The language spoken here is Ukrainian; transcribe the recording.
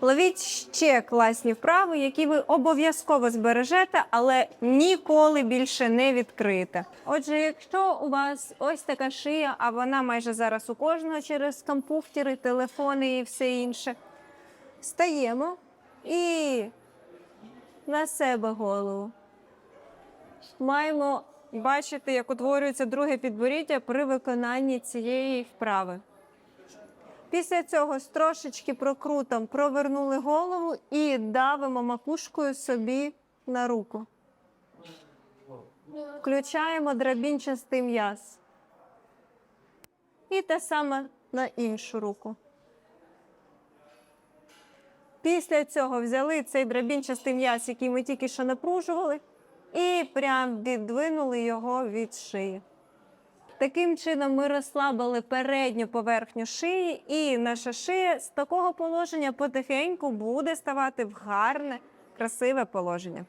Ловіть ще класні вправи, які ви обов'язково збережете, але ніколи більше не відкриєте. Отже, якщо у вас ось така шия, а вона майже зараз у кожного через компухтери, телефони і все інше, стаємо і на себе голову. Маємо бачити, як утворюється друге підборіддя при виконанні цієї вправи. Після цього трошечки прокрутом провернули голову і давимо макушкою собі на руку. Включаємо драбінчастий м'яз. І те саме на іншу руку. Після цього взяли цей драбінчастий м'яз, який ми тільки що напружували, і прям віддвинули його від шиї. Таким чином ми розслабили передню поверхню шиї, і наша шия з такого положення потихеньку буде ставати в гарне, красиве положення.